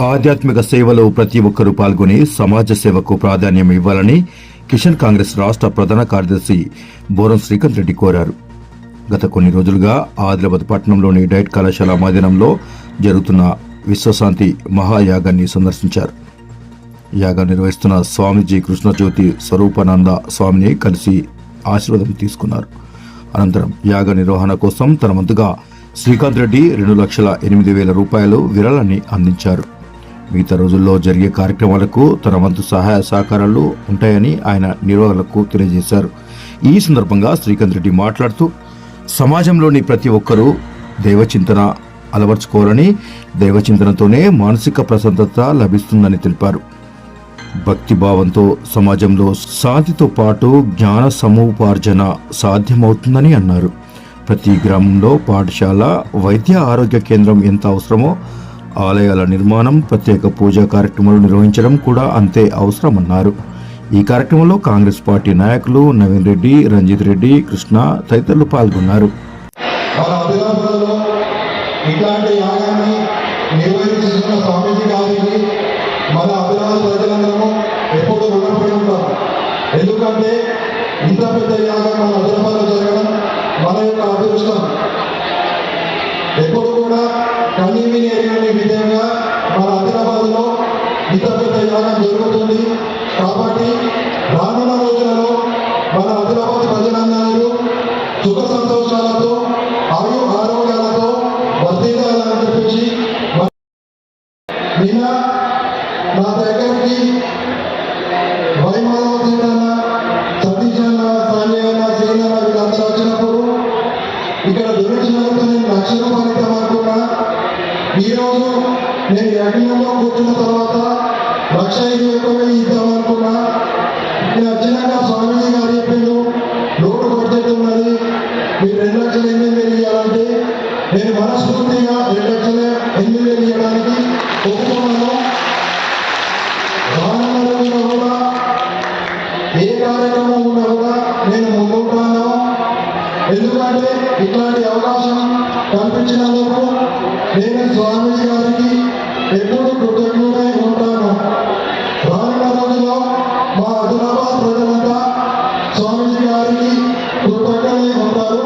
ఆధ్యాత్మిక సేవలో ప్రతి ఒక్కరూ పాల్గొని సమాజ సేవకు ప్రాధాన్యం ఇవ్వాలని కిషన్ కాంగ్రెస్ రాష్ట్ర ప్రధాన కార్యదర్శి బోరం శ్రీకాంత్ రెడ్డి కోరారు. గత కొన్ని రోజులుగా ఆదిలాబాద్ పట్టణంలోని డైట్ కళాశాల మైదానంలో జరుగుతున్న విశ్వశాంతి మహాయాగాన్ని సందర్శించారు. యాగం నిర్వహిస్తున్న స్వామీజీ కృష్ణజ్యోతి స్వరూపానంద స్వామిని కలిసి ఆశీర్వాదం తీసుకున్నారు. అనంతరం యాగ నిర్వహణ కోసం తన వంతుగా శ్రీకాంత్ రెడ్డి రెండు లక్షల ఎనిమిది వేల రూపాయలు విరాళాన్ని అందించారు. మిగతా రోజుల్లో జరిగే కార్యక్రమాలకు తన వంతు సహాయ సహకారాలు ఉంటాయని ఆయన నిర్వాహకులకు తెలియజేశారు. ఈ సందర్భంగా శ్రీకాంత్ రెడ్డి మాట్లాడుతూ సమాజంలోని ప్రతి ఒక్కరూ దైవచింతన అలవర్చుకోవాలని దైవచింతనతోనే మానసిక ప్రశాంతత లభిస్తుందని తెలిపారు. భక్తి భావంతో సమాజంలో శాంతితో పాటు జ్ఞాన సమూపార్జన సాధ్యమవుతుందని అన్నారు. ప్రతి గ్రామంలో పాఠశాల వైద్య ఆరోగ్య కేంద్రం ఎంత అవసరమో ఆలయాల నిర్మాణం ప్రత్యేక పూజా కార్యక్రమాలు నిర్వహించడం కూడా అంతే అవసరమన్నారు. ఈ కార్యక్రమంలో కాంగ్రెస్ పార్టీ నాయకులు నవీన్ రెడ్డి రంజిత్ రెడ్డి కృష్ణ తదితరులు పాల్గొన్నారు. ఇట్లాంటి యాగాన్ని నిర్వహిస్తున్న స్వామీజీ గారికి మన ఎప్పుడు రుణపడి ఉంటాం ఎందుకంటే ఇంత పెద్ద యాగం మన జరగడం మన యొక్క ఎప్పుడు కూడా కనీవి విధంగా మన ఆదిలాబాద్లో ఇంత పెద్ద యాగం జరుగుతుంది. కాబట్టి రానున్న రోజులలో మన ఆదిలాబాద్ ప్రజలందరూ సుఖ సంతోషాలతో ఆయు ఆరోగ్యాలతో వర్ధిల్లాలని చెప్పేసి నిన్న నా దగ్గరికి వైమానవసీన సతీష్ అన్న సాయి అన్న సీన్ వీళ్ళందరూ వచ్చినప్పుడు ఇక్కడ దురదృష్టంతో నేను లక్ష రూపాయలు ఇద్దాం అనుకున్నా ఈరోజు నేను యజ్ఞంలో కూర్చున్న తర్వాత లక్ష ఇరవై ఒక్క ఇద్దాం అనుకున్నా. నేను అర్జునంగా స్వామీజీ గారు చెప్పిండు లోటు బడ్జెట్ ఉన్నది మీరు రెండు లక్షలు ఎనిమిది వేలు ఇవ్వాలంటే నేను మనస్ఫూర్తిగా రెండు లక్షల ఎనిమిది వేలు ఇవ్వడానికి ఒప్పుకున్నాను. రానున్న కూడా ఏ కార్యక్రమం ఉన్నా కూడా నేను ముందుంటాను ఎందుకంటే ఇట్లాంటి అవకాశం కల్పించినందుకు నేను స్వామీజీ గారికి ఎప్పుడు కృతజ్ఞుడై ఉంటాను. రానున్న రోజుల్లో మా హైదరాబాద్ ప్రజలంతా స్వామీజీ గారికి కృతజ్ఞులై ఉంటారు.